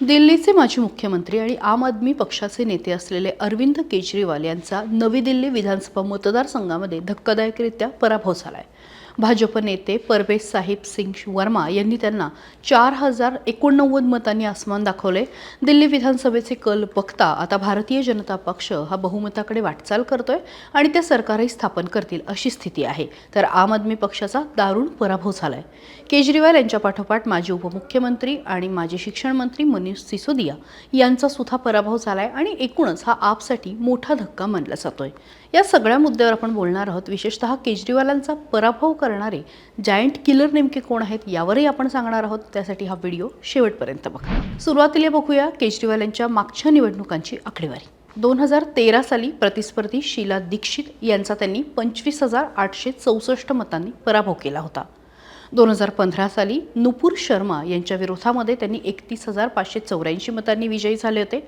दिल्लीचे माजी मुख्यमंत्री आणि आम आदमी पक्षाचे नेते असलेले अरविंद केजरीवाल यांचा नवी दिल्ली विधानसभा मतदारसंघामध्ये धक्कादायकरित्या पराभव झाला आहे भाजप नेते परवेज साहिब सिंग वर्मा यांनी त्यांना चार हजार एकोणनव्वद मतांनी आसमान दाखवले. दिल्ली विधानसभेचे कल बघता आता भारतीय जनता पक्ष हा बहुमताकडे वाटचाल करतोय आणि ते सरकारही स्थापन करतील अशी स्थिती आहे. तर आम आदमी पक्षाचा दारुण पराभव झालाय. केजरीवाल यांच्या पाठोपाठ माजी उपमुख्यमंत्री आणि माजी शिक्षण मंत्री मनीष सिसोदिया यांचा सुद्धा पराभव झालाय आणि एकूणच हा आपसाठी मोठा धक्का मानला जातोय. या सगळ्या मुद्द्यावर आपण बोलणार आहोत. विशेषतः केजरीवालांचा पराभव करणारे जायंट किलर नेमके कोण आहेत यावरही आपण सांगणार आहोत. त्यासाठी हा व्हिडिओ शेवटपर्यंत बघा. सुरुवातीला बघूया केजरीवाल यांच्या मागच्या निवडणुकांची आकडेवारी. दोन हजार तेरा साली प्रतिस्पर्धी शीला दीक्षित यांचा त्यांनी पंचवीस हजार आठशे चौसष्ट मतांनी पराभव केला होता. दोन हजार पंधरा साली नुपूर शर्मा यांच्या विरोधामध्ये त्यांनी एकतीस हजार पाचशे चौऱ्याऐंशी मतांनी विजयी झाले होते.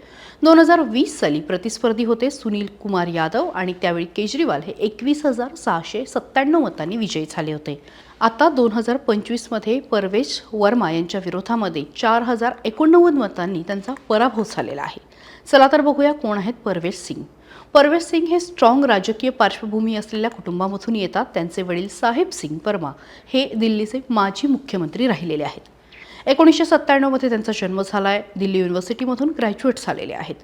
दोन हजार वीस साली प्रतिस्पर्धी होते सुनील कुमार यादव आणि त्यावेळी केजरीवाल हे एकवीस हजार सहाशे सत्त्याण्णव मतांनी विजयी झाले होते. आता दोन हजार पंचवीसमध्ये परवेश वर्मा यांच्या विरोधामध्ये चार हजार एकोणनव्वद मतांनी त्यांचा पराभव झालेला आहे. चला तर बघूया कोण आहेत परवेश सिंग. परवेश सिंग हे स्ट्रॉंग राजकीय पार्श्वभूमी असलेल्या कुटुंबामधून येतात. त्यांचे वडील साहेब सिंग वर्मा हे दिल्लीचे माजी मुख्यमंत्री राहिलेले आहेत. एकोणीसशे सत्त्याण्णवमध्ये त्यांचा जन्म झाला आहे दिल्ली युनिव्हर्सिटीमधून ग्रॅज्युएट झालेले आहेत.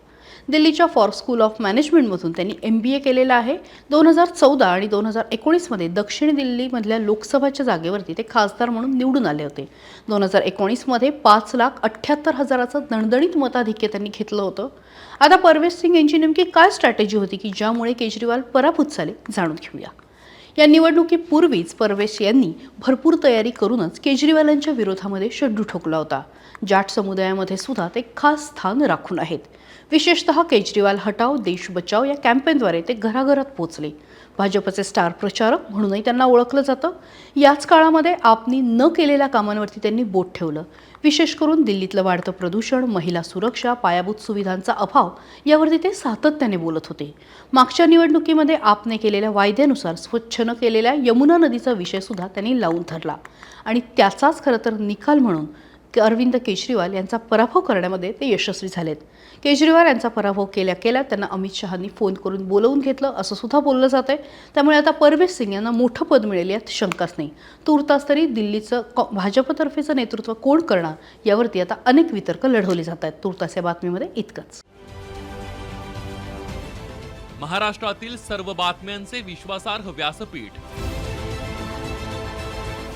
दिल्लीच्या फॉर स्कूल ऑफ मॅनेजमेंटमधून त्यांनी एम बी ए केलेलं आहे. दोन हजार चौदा आणि दोन हजार एकोणीसमध्ये दक्षिण दिल्लीमधल्या लोकसभाच्या जागेवरती ते खासदार म्हणून निवडून आले होते. दोन हजार एकोणीसमध्ये पाच लाख अठ्ठ्याहत्तर हजाराचं दणदणीत मताधिक्य त्यांनी घेतलं होतं. आता परवेश सिंग यांची नेमकी काय स्ट्रॅटेजी होती की ज्यामुळे केजरीवाल पराभूत झाले जाणून घेऊया. या निवडणुकीपूर्वीच परवेश यांनी भरपूर तयारी करूनच केजरीवालांच्या विरोधामध्ये शड्डू ठोकला होता. जाट समुदायामध्ये सुद्धा ते खास स्थान राखून आहेत. विशेषतः केजरीवाल हटाव देश बचाव या कॅम्पेनद्वारे ते घराघरात पोहोचले. भाजपचे स्टार प्रचारक म्हणूनही त्यांना ओळखलं जातं. याच काळामध्ये आपनी न केलेल्या कामांवरती त्यांनी बोट ठेवलं. विशेष करून दिल्लीतलं वाढतं प्रदूषण महिला सुरक्षा पायाभूत सुविधांचा अभाव यावरती ते सातत्याने बोलत होते. मागच्या निवडणुकीमध्ये आपने केलेल्या वायद्यानुसार स्वच्छ न केलेल्या यमुना नदीचा विषयसुद्धा त्यांनी लावून धरला. आणि त्याचाच खरं तर निकाल म्हणून अरविंद केजरीवाल यांचा पराभव करण्यामध्ये ते यशस्वी झालेत. केजरीवाल यांचा पराभव केल्या केल्या त्यांना अमित शहांनी फोन करून बोलवून घेतलं असं सुद्धा बोललं जात आहे. त्यामुळे आता परवेश सिंग यांना मोठं पद मिळेल यात शंकाच नाही. तूर्तास तरी दिल्लीचं कॉ भाजपतर्फेचं नेतृत्व कोण करणार यावरती आता अनेक वितर्क लढवले जात आहेत. तूर्तास या बातमीमध्ये इतकंच. महाराष्ट्रातील सर्व बातम्यांचे विश्वासार्ह व्यासपीठ